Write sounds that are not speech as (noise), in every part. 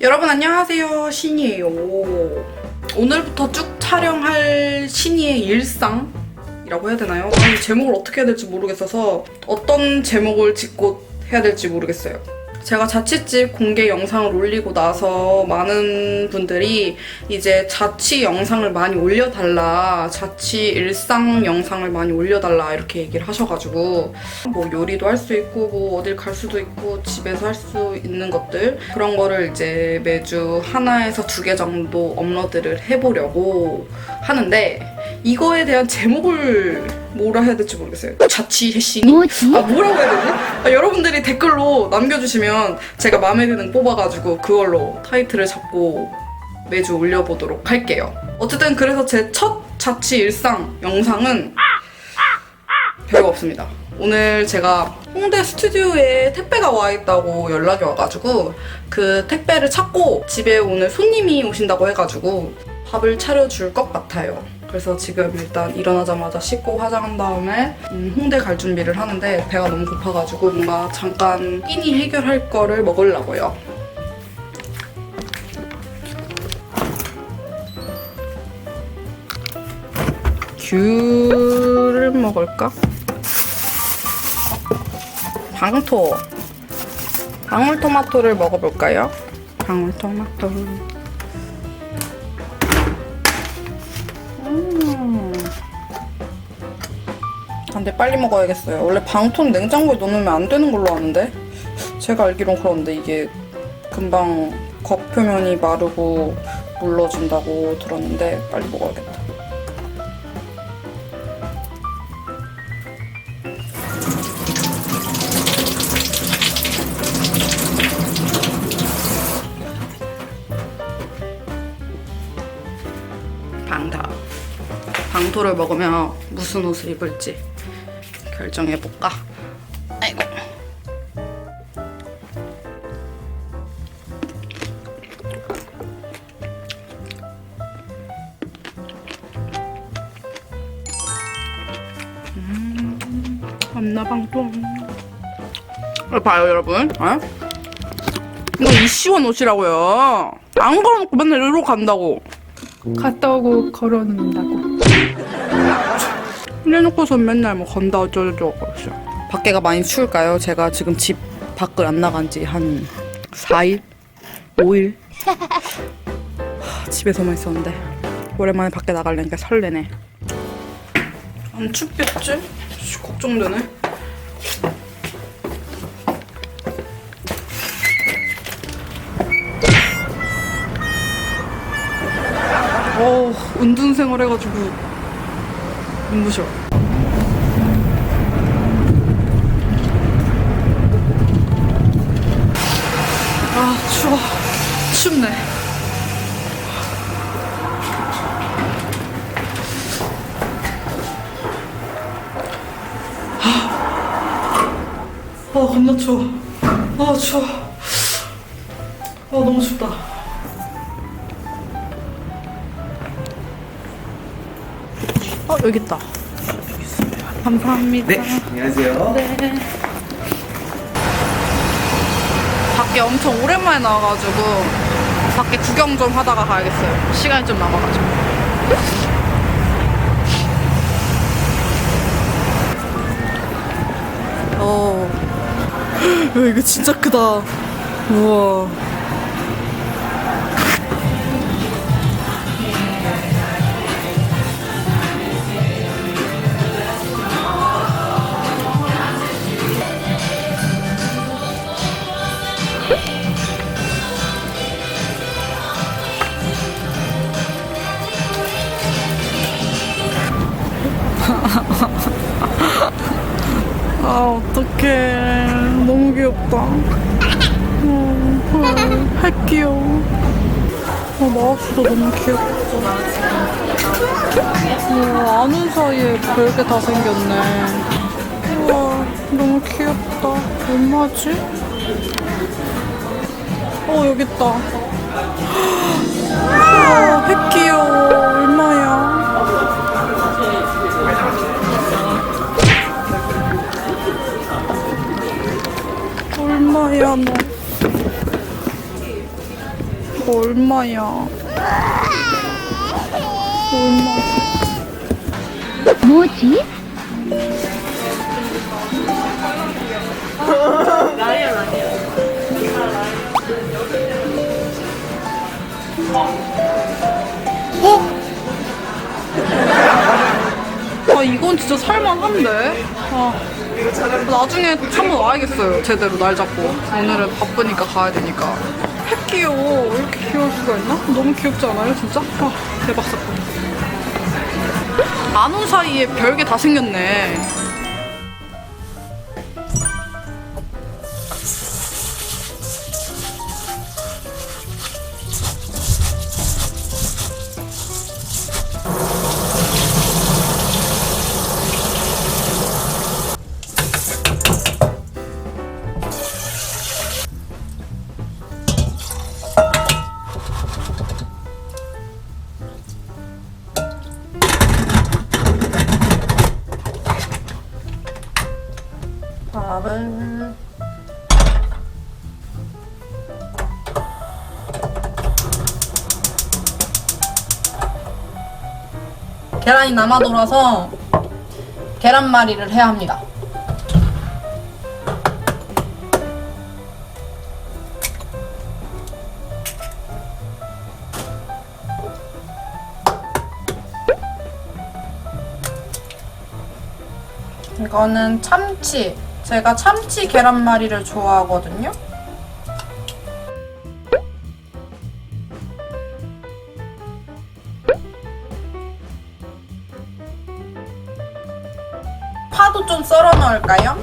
여러분 안녕하세요. 신이에요. 오늘부터 쭉 촬영할 신이의 일상이라고 해야 되나요? 아니, 제목을 어떻게 해야 될지 모르겠어서 어떤 제목을 짓고 해야 될지 모르겠어요 제가 자취집 공개 영상을 올리고 나서 많은 분들이 이제 자취 영상을 많이 올려달라, 자취 일상 영상을 많이 올려달라 이렇게 얘기를 하셔가지고 뭐 요리도 할 수 있고 뭐 어딜 갈 수도 있고 집에서 할 수 있는 것들 그런 거를 이제 매주 하나에서 두 개 정도 업로드를 해보려고 하는데 이거에 대한 제목을 뭐라 해야 될지 모르겠어요. 자취 해싱이? 뭐지? 아 뭐라고 해야 되지? 아, 여러분들이 댓글로 남겨주시면 제가 마음에 드는 거 뽑아가지고 그걸로 타이틀을 잡고 매주 올려보도록 할게요. 어쨌든 그래서 제 첫 자취 일상 영상은 별거 없습니다. 오늘 제가 홍대 스튜디오에 택배가 와 있다고 연락이 와가지고 그 택배를 찾고 집에 오늘 손님이 오신다고 해가지고 밥을 차려줄 것 같아요. 그래서 지금 일단 일어나자마자 씻고 화장한 다음에 음, 홍대 갈 준비를 하는데 배가 너무 고파가지고 뭔가 잠깐 끼니 해결할 거를 먹으려고요. 귤을 먹을까? 방토. 방울토마토를 먹어볼까요? 방울토마토. 근데 빨리 먹어야겠어요. 원래 방토는 냉장고에 넣으면 안 되는 걸로 아는데? 제가 알기론 그런데 이게 금방 겉표면이 마르고 물러진다고 들었는데 빨리 먹어야겠다. 방다. 방토를 먹으면 무슨 옷을 입을지 결정해볼까? 아이고. 음. 이거 봐요, 여러분. 어? 이거 이시원 옷이라고요. 안 걸어놓고 맨날 이러고 간다고. 갔다 오고 걸어놓는다고. 해놓고서 맨날 뭐 건다 어쩌고저쩌고 그러죠. 밖에가 많이 추울까요? 제가 지금 집 밖을 안 나간 지 한 4일? 5일? 하, 집에서만 있었는데 오랜만에 밖에 나가려니까 설레네. 안 춥겠지? 씨, 걱정되네. 어, 운동 생활 해가지고 눈부셔. 아, 추워. 춥네. 아, 겁나 추워. 아, 추워. 아, 너무 춥다. 여기 있다. 감사합니다. 네, 안녕하세요. 네. 밖에 엄청 오랜만에 나와가지고 밖에 구경 좀 하다가 가야겠어요. 시간이 좀 남아가지고. 어. (gasps) 야, 이거 진짜 크다. 우와. 마우스도 너무 귀엽다. 우와, 아는 사이에 별게 다 생겼네. 우와, 너무 귀엽다. 얼마지? 어, 여기 있다. 우와, 햇 귀여워. 얼마야? 얼마야 너? 얼마야? 뭐지? 아 이건 진짜 살만한데. 아 나중에 한번 와야겠어요. 제대로 날 잡고. 오늘은 바쁘니까 가야 되니까. 펫 귀여워. 이렇게 귀여울 수가 있나? 너무 귀엽지 않아요, 진짜? 아 대박 사건. 안 온 사이에 별게 다 생겼네. 계란이 남아 돌아서 계란말이를 해야 합니다. 이거는 참치. 제가 참치 계란말이를 좋아하거든요. 파도 좀 썰어 넣을까요?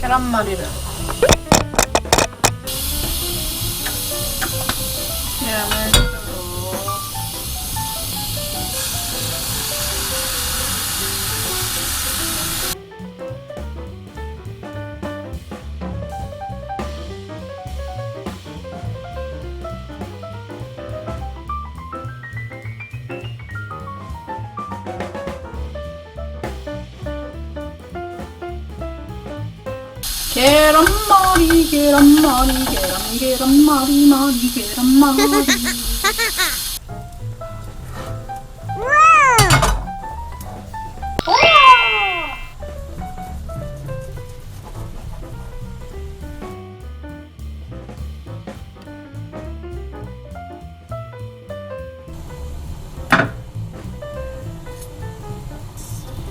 계란말이를. 계란을 계란말이 계란말이 계란 계란말이 말이 계란말이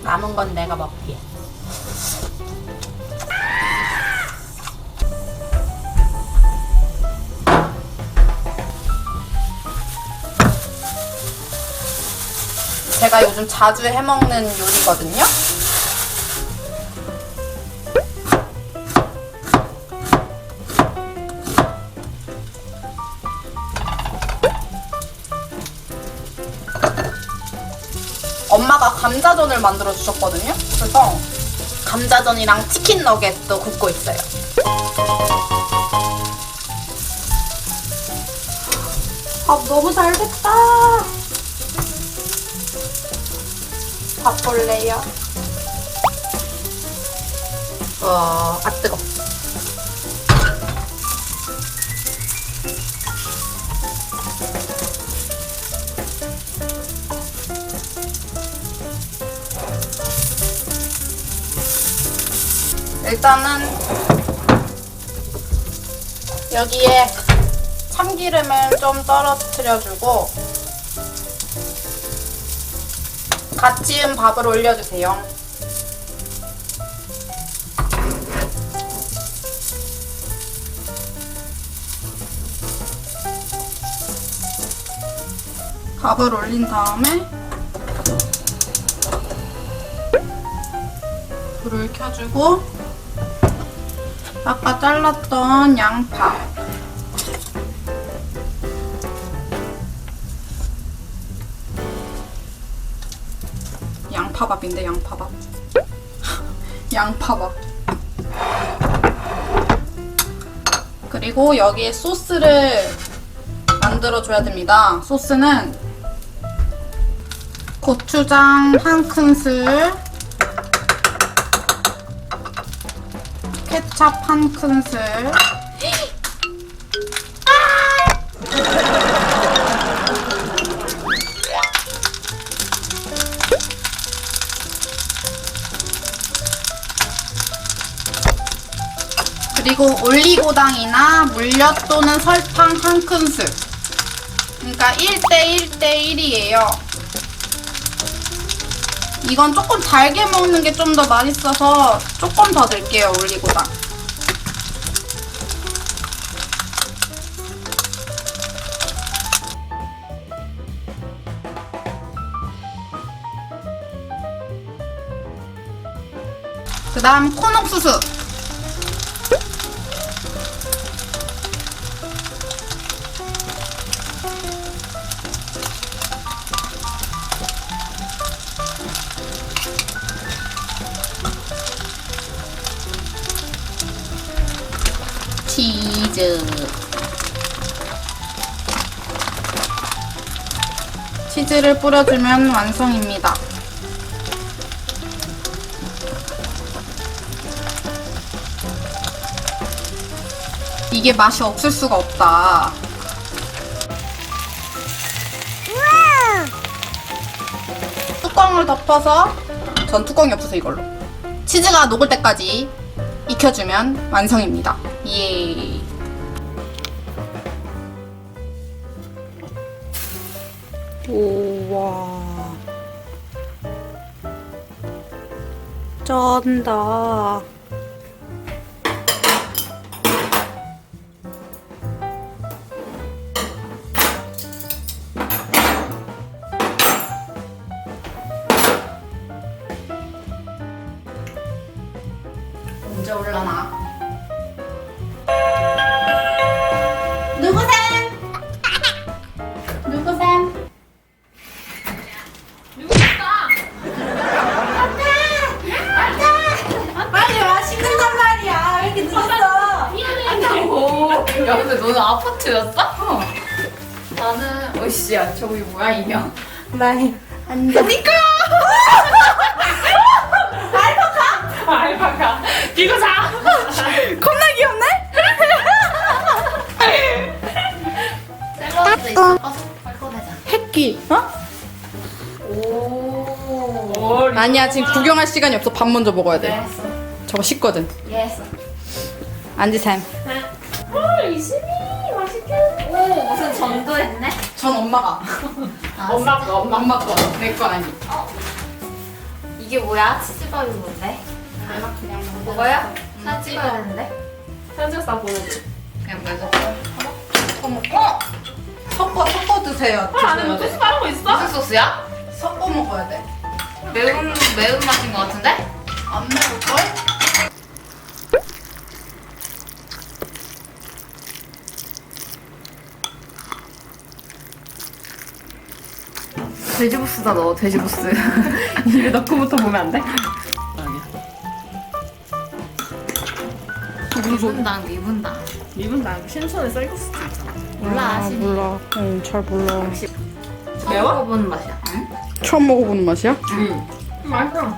남은 건 내가 먹게. 제가 요즘 자주 해먹는 요리거든요. 엄마가 감자전을 만들어 주셨거든요. 그래서 감자전이랑 치킨 너겟도 굽고 있어요. 밥 너무 잘 됐다. 밥 볼래요? 와, 아 뜨거. 일단은 여기에 참기름을 좀 떨어뜨려주고 갓 지은 밥을 올려주세요. 밥을 올린 다음에 불을 켜주고 아까 잘랐던 양파 양파밥인데 양파밥. (laughs) 양파밥. 그리고 여기에 소스를 만들어줘야 됩니다. 소스는 고추장 한 큰술 케찹 한 큰술 그리고 올리고당이나 물엿 또는 설탕 한 큰술. 그러니까 1대 1대 1이에요. 이건 조금 달게 먹는 게 좀 더 맛있어서 조금 더 넣을게요, 올리고당. 그 다음 콘옥수수. 치즈. 치즈를 뿌려주면 완성입니다. 이게 맛이 없을 수가 없다. 뚜껑을 덮어서 전 뚜껑이 없어서 이걸로 치즈가 녹을 때까지 익혀주면 완성입니다. 예. 우와. 쩐다. 씨야. 저기 뭐야 인형 나 니까 알파카? 알파카. 이거 자 겁나 귀엽네? 샐러드도 있어. 어, 꺼내자. 새끼. 어? 오. 아니야, 지금 구경할 시간이 없어. 밥 먼저 먹어야 돼. 예스. 저거 식거든. 예스. 앉으셈. 이심이 맛있겠네. 오 무슨 전도 했네 전 엄마가. (laughs) 아, 엄마 거, 엄마 거. 내 거 아니. 이게 뭐야 치즈밥이 뭔데 그냥 먹어요? 사진 찍어야 되는데 현지사 보여줘. 그냥 뭐야 어머, 어! 섞어, 섞어 드세요. 안에 뭐 소스 바르고 있어? 무슨 소스야? 섞어 먹어야 돼. 매운 매운 맛인 것 같은데? 안 먹을걸? 돼지부스다 너 돼지부스 (laughs) 입에 넣고부터 보면 안 돼? 미분당 미분당 입은 나 신선에 썰고 수도 있잖아. 몰라 시 몰라. 응, 잘 몰라. 매워? 먹어보는 맛이야 응? 처음 먹어보는 맛이야? 맛있어.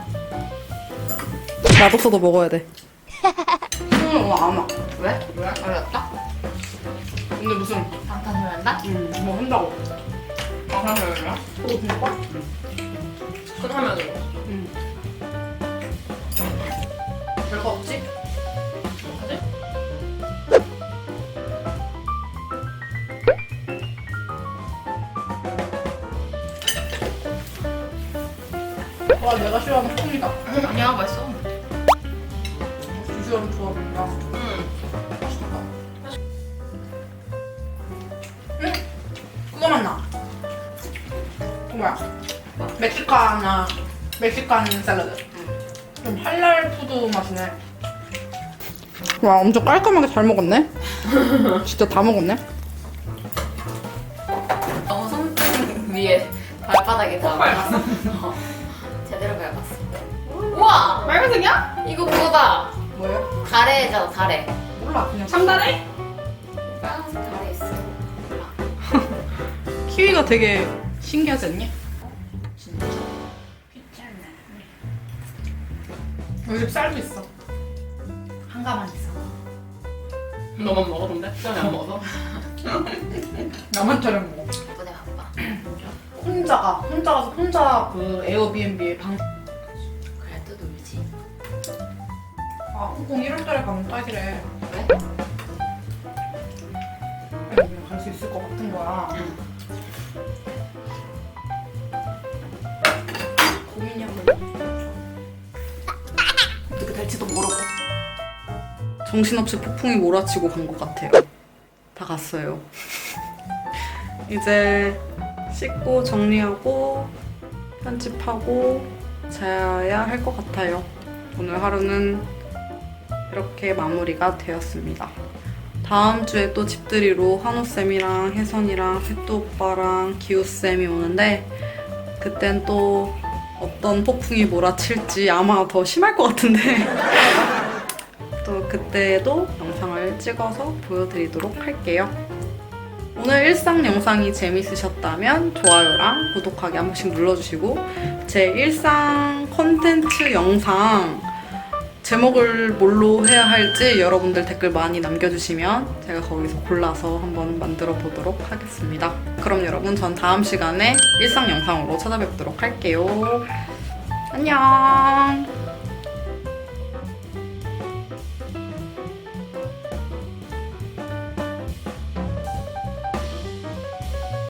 맛없어도 먹어야 돼. 응, 안 와. 왜? 왜? 어렸다? 근데 무슨, 방탄소년단? 음, 뭐 한다고. 어, 진짜? 그건 하면서. 별거 없지? 와, 내가 싫어하는 콩이다. 아니야 맛있어 멕시칸 샐러드. 좀 할랄 푸드 맛이네. 와 엄청 깔끔하게 잘 먹었네. (laughs) 진짜 다 먹었네. 너무 손등 위에 발바닥에 다 밟았어. 어, 제대로 밟았어. 우와! 빨간색이야? 이거 그거다. 뭐예요? 가래잖아, 가래. 몰라 그냥 참다래? 가래 있어. (laughs) 키위가 되게 신기하지 않니? 집 쌀도 있어. 한 가만 있어. 너만 먹었는데? 짠이 안 먹어서? (laughs) 나만 차려 먹어. 이번에 바빠. 혼자 가 혼자 가서 혼자 그 에어비앤비에 방. 그래도 놀지. 아 홍콩 1월달에 가면 딱이래. 왜? 갈수 있을 것 같은 거야. 고 정신없이 폭풍이 몰아치고 간 것 같아요. 다 갔어요. (laughs) 이제 씻고 정리하고 편집하고 자야 할 것 같아요. 오늘 하루는 이렇게 마무리가 되었습니다. 다음 주에 또 집들이로 한우쌤이랑 혜선이랑 셋도 오빠랑 기우쌤이 오는데 그땐 또 어떤 폭풍이 몰아칠지 아마 더 심할 것 같은데 (laughs) 또 그때도 영상을 찍어서 보여드리도록 할게요. 오늘 일상 영상이 재밌으셨다면 좋아요랑 구독하기 한 번씩 눌러주시고 제 일상 컨텐츠 영상 제목을 뭘로 해야 할지 여러분들 댓글 많이 남겨주시면 제가 거기서 골라서 한번 만들어 보도록 하겠습니다. 그럼 여러분 전 다음 시간에 일상 영상으로 찾아뵙도록 할게요. 안녕.